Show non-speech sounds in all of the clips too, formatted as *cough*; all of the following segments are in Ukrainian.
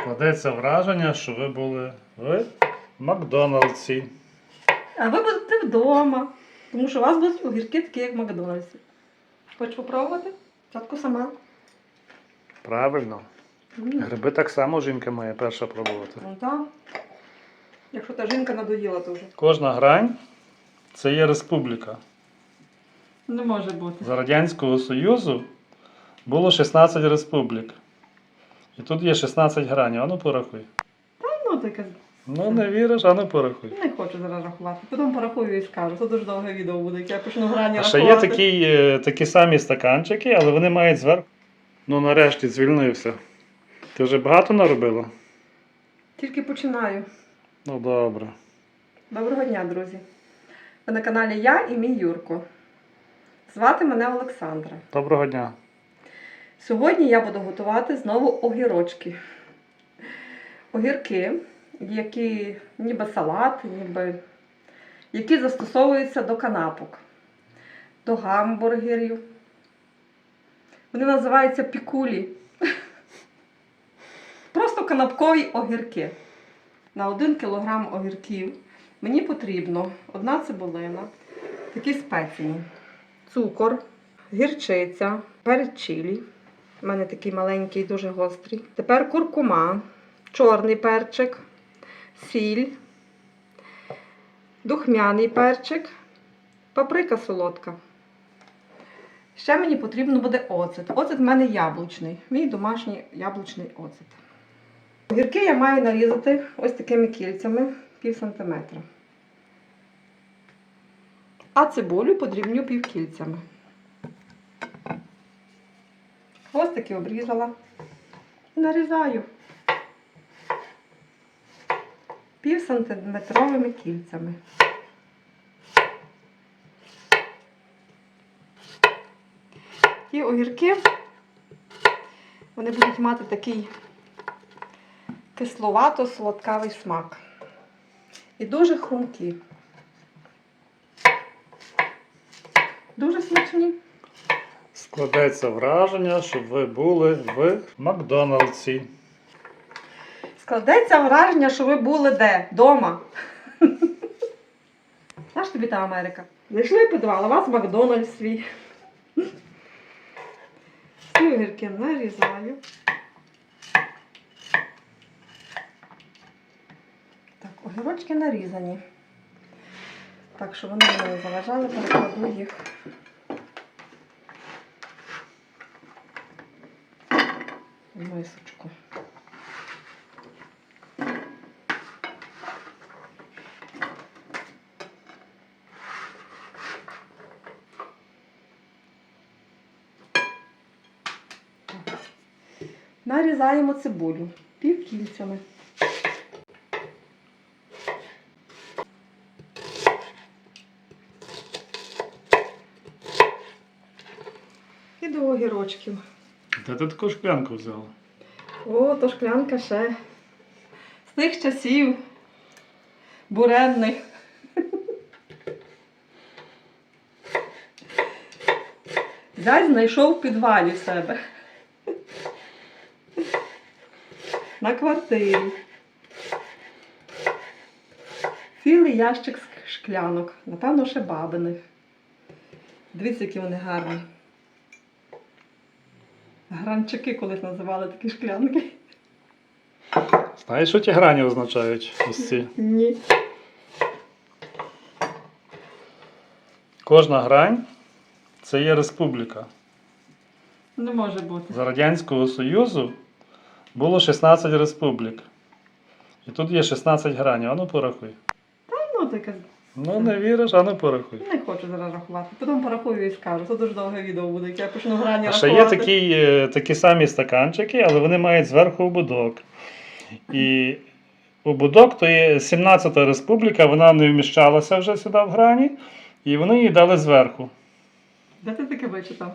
Складається враження, що ви були в Макдональдсі. А ви будете вдома, тому що у вас будуть огірки такі, як в Макдональдсі. Хочеш попробувати? Спочатку сама. Правильно. М. Гриби так само жінка має перша пробувати. Ну так. Якщо та жінка надоїла, вже. Кожна грань це є республіка. Не може бути. За Радянського Союзу було 16 республік. І тут є 16 гранів. Ану порахуй. Та Ну, таке. Ну не віриш, ану порахуй. Не хочу зараз рахувати. Потім порахую і скажу. Це дуже довге відео буде, як я почну грані А ще рахувати. є такі, е, такі самі стаканчики, але вони мають зверху. Ну нарешті звільнився. Ти вже багато наробила? Тільки починаю. Ну добре. Доброго дня, друзі. Ви на каналі Я і мій Юрко. Звати мене Олександра. Доброго дня. Сьогодні я буду готувати знову огірочки. Огірки, які ніби салат, ніби які застосовуються до канапок, до гамбургерів. Вони називаються пікулі. Просто канапкові огірки. На 1 кг огірків мені потрібно одна цибулина, такі спеції, цукор, гірчиця, перець чилі. У мене такий маленький, дуже гострий. Тепер куркума, чорний перчик, сіль, духмяний перчик, паприка солодка. Ще мені потрібно буде оцет. Оцет в мене яблучний, мій домашній яблучний оцет. Огірки я маю нарізати ось такими кільцями пів сантиметра. А цибулю подрібню півкільцями. Хвостики обрізала і нарізаю пів сантиметровими кільцями. Ті огірки вони будуть мати такий кисловато-солодкавий смак. І дуже хрумкі. Дуже смачні. Складається враження, що ви були в Макдональдсі. Складеться враження, що ви були де? Дома. Знаєш тобі та Америка? Зайшли і подавали, у вас Макдональдс свій. Огірки нарізаю. Так, огірочки нарізані. Так, що вони не заважали, перекладу їх. в Мисочку. Нарізаємо цибулю півкільцями. І до огірочків. Де ти таку шклянку взяла? О, то шклянка ще. З тих часів буремних. Зять знайшов в підвалі в себе. На квартирі. Цілий ящик шклянок. Напевно, ще бабиних. Дивіться, які вони гарні. Гранчики колись називали такі шклянки. Знаєш, що ті грані означають? Ось ці. Ні. Кожна грань це є республіка. Не може бути. За Радянського Союзу було 16 республік. І тут є 16 гранів. Ану порахуй. Ну, таке. Ну не віриш, ану порахуй. Не хочу зараз рахувати. Потім порахую і скажу. Це дуже довге відео буде, як я почну грані А ще є такі, е, такі самі стаканчики, але вони мають зверху ободок. І ободок то є 17-та республіка, вона не вміщалася вже сюди в грані, і вони її дали зверху. Де ти таке вичитав?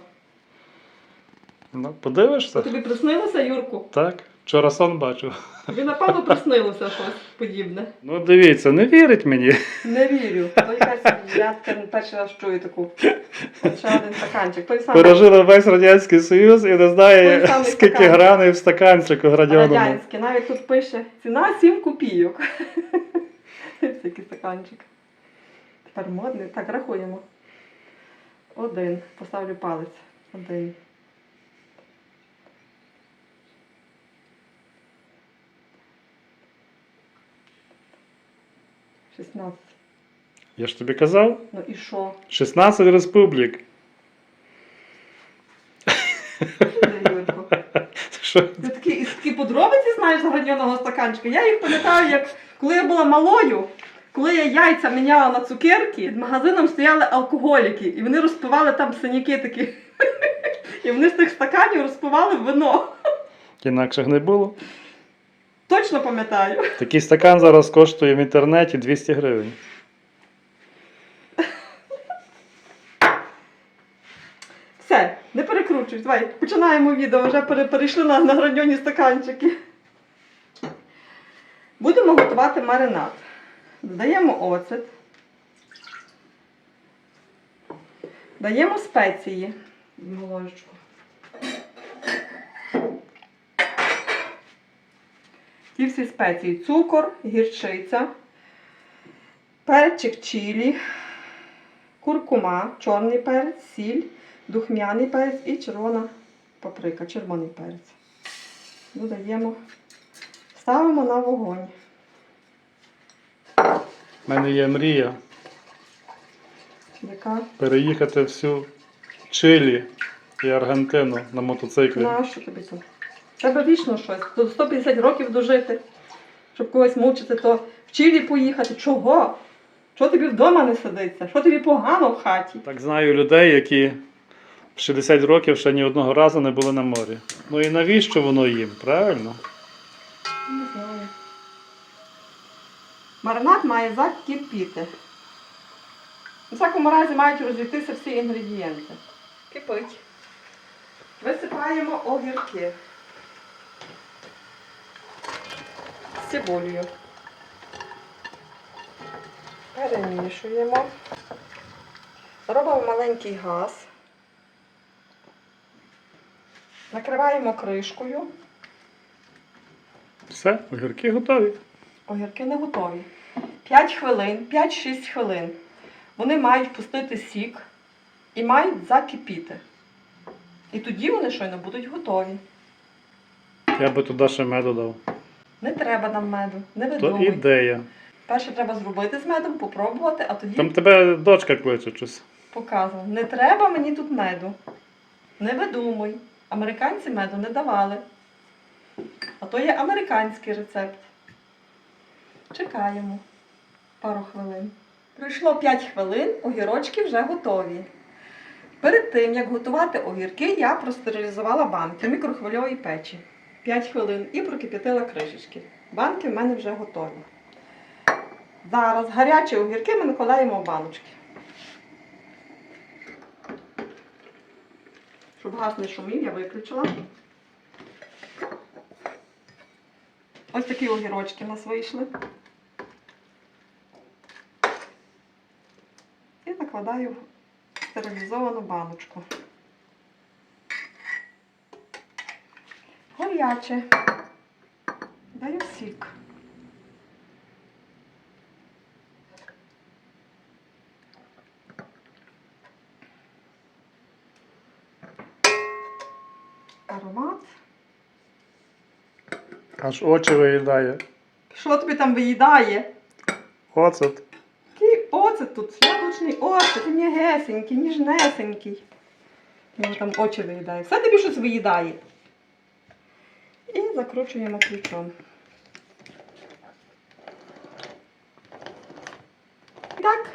Ну, подивишся? тобі приснилося, Юрку? Так, вчора сон бачив. Тобі, напевно, приснилося щось подібне. Ну дивіться, не вірить мені. Не вірю. То якась я таке перший раз чую таку. От ще один стаканчик. Той самий Пережила весь Радянський Союз і не Той знає, самий скільки стаканчик. граней в стаканчику градіоному. радянський. Навіть тут пише ціна 7 копійок. Який стаканчик. Тепер модний. Так, рахуємо. Один. Поставлю палець. Один. Шістнадцять. Я ж тобі казав, Ну і що? 16 республік. Що? Ти такі, такі подробиці знаєш з стаканчика. Я їх пам'ятаю, як коли я була малою, коли я яйця міняла на цукерки, з магазином стояли алкоголіки, і вони розпивали там синяки такі. І вони з тих стаканів розпивали вино. Інакше не було. Точно пам'ятаю. Такий стакан зараз коштує в інтернеті 200 гривень. Все, не перекручуй. Давай, починаємо відео, вже перейшли на, на граньоні стаканчики. Будемо готувати маринад. Додаємо оцет. Даємо спеції ложечку. Ті всі спеції: цукор, гірчиця, перчик чилі, куркума, чорний перець, сіль, духмяний перець і червона паприка, червоний перець. Додаємо, ставимо на вогонь. У мене є мрія Яка переїхати всю Чилі і Аргентину на мотоциклі. на що тобі тут? Треба вічно щось. До 150 років дожити, щоб когось мучити, то в Чилі поїхати. Чого? Що тобі вдома не сидиться? Що тобі погано в хаті? Так знаю людей, які в 60 років ще ні одного разу не були на морі. Ну і навіщо воно їм, правильно? Не знаю. Маринад має закипіти. У всякому разі мають розійтися всі інгредієнти. Кипить. Висипаємо огірки. З цибулею. Перемішуємо. Робимо маленький газ. Накриваємо кришкою. Все, огірки готові. Огірки не готові. 5 хвилин, 5-6 хвилин. Вони мають пустити сік і мають закипіти. І тоді вони щойно будуть готові. Я би туди ще меду дав. Не треба нам меду, не То видумуй. ідея. Перше треба зробити з медом, попробувати, а тоді Там тебе дочка кличе щось. показувати. Не треба мені тут меду. Не видумуй. Американці меду не давали. А то є американський рецепт. Чекаємо пару хвилин. Пройшло 5 хвилин, огірочки вже готові. Перед тим, як готувати огірки, я простерилізувала банки в мікрохвильовій печі. 5 хвилин і прокип'ятила кришечки. Банки в мене вже готові. Зараз гарячі огірки ми накладаємо в баночки. Щоб газ не шумів, я виключила. Ось такі огірочки в нас вийшли. І накладаю стерилізовану баночку. Горяче. Даю сік. Аромат. Аж очі виїдає. Що тобі там виїдає? Оцет. Який оцет тут? Яблучний оцет, м'ягесенький, ніжнесенький. Його там очі виїдає. Все тобі щось виїдає. Закручуємо ключом. І так,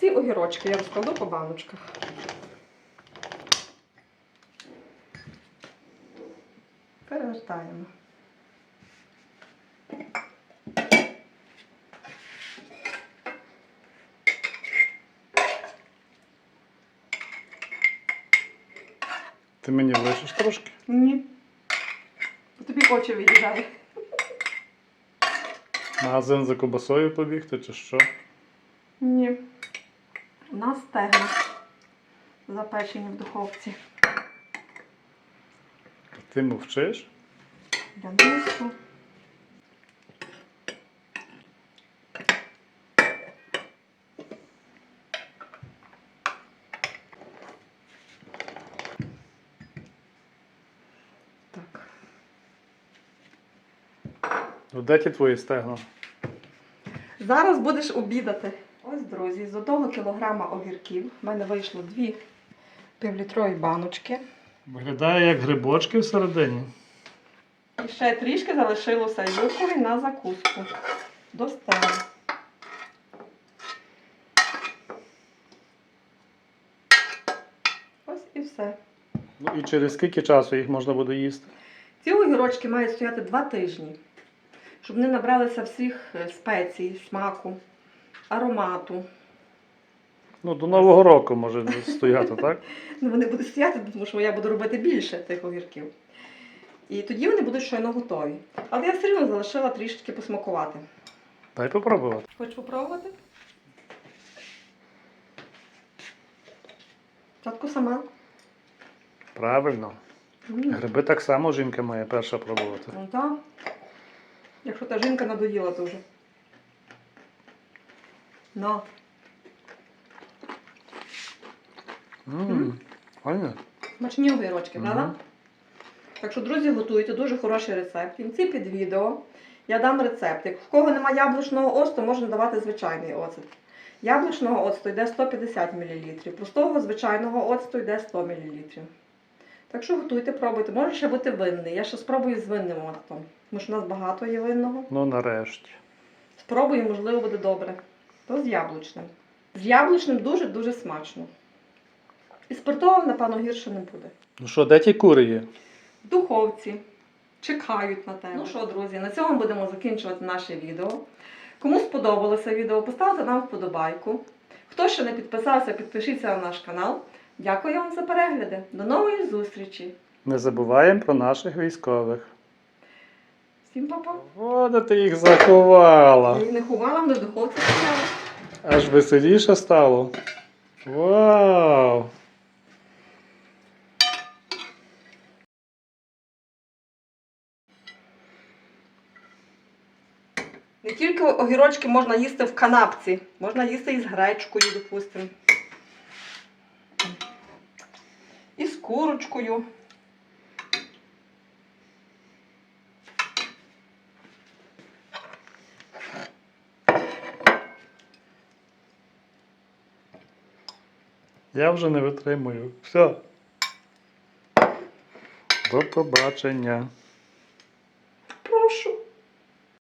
ці огірочки я розкладу по баночках. Перевертаємо. Ти мені лишиш трошки. Ні. Тобі очі виїжджає. Магазин за кобасою побігти чи що? Ні. У нас стегна запечені в духовці. Ти мовчиш? Я не Так. Ну, де ті твої стегна? Зараз будеш обідати. Ось, друзі, з одного кілограма огірків в мене вийшло дві півлітрові баночки. Виглядає як грибочки всередині. І ще трішки залишилося юркові на закуску. До стегу. Ось і все. Ну і через скільки часу їх можна буде їсти? Ці огірочки мають стояти два тижні, щоб вони набралися всіх е, спецій, смаку, аромату. Ну, до Нового року може стояти, так? *laughs* Ну, вони будуть стояти, тому що я буду робити більше тих огірків. І тоді вони будуть щойно готові. Але я все одно залишила трішечки посмакувати. Дай попробувати. Хочеш попробувати? Спочатку сама. Правильно. М. Гриби так само жінка має перша пробувати. Ну так. Якщо та жінка надоїла дуже. Ну. Мм, Файно. Смачні огірочки, Мгм. правда? Так що, друзі, готуйте дуже хороший рецепт. В кінці під відео я дам рецепт. Як в кого немає яблучного оцту, можна давати звичайний оцет. Яблучного оцту йде 150 мл, простого звичайного оцту йде 100 мл. Так що готуйте, пробуйте. Може ще бути винний. Я ще спробую з винним оцтом. Тому що у нас багато є винного. Ну, нарешті. Спробую, можливо, буде добре. То з яблучним. З яблучним дуже-дуже смачно. І спиртовим, напевно, гірше не буде. Ну що, де ті кури є? в духовці. Чекають на тебе. Ну що, друзі, на цьому будемо закінчувати наше відео. Кому сподобалося відео, поставте нам вподобайку. Хто ще не підписався, підпишіться на наш канал. Дякую вам за перегляди. До нової зустрічі. Не забуваємо про наших військових. Всім па-па. О, де ти їх заховала. Я їх не ховала, вони в духовці стояли. Аж веселіше стало. Вау! Не тільки огірочки можна їсти в канапці, можна їсти і з гречкою, допустимо. І з курочкою. Я вже не витримую. Все. До побачення.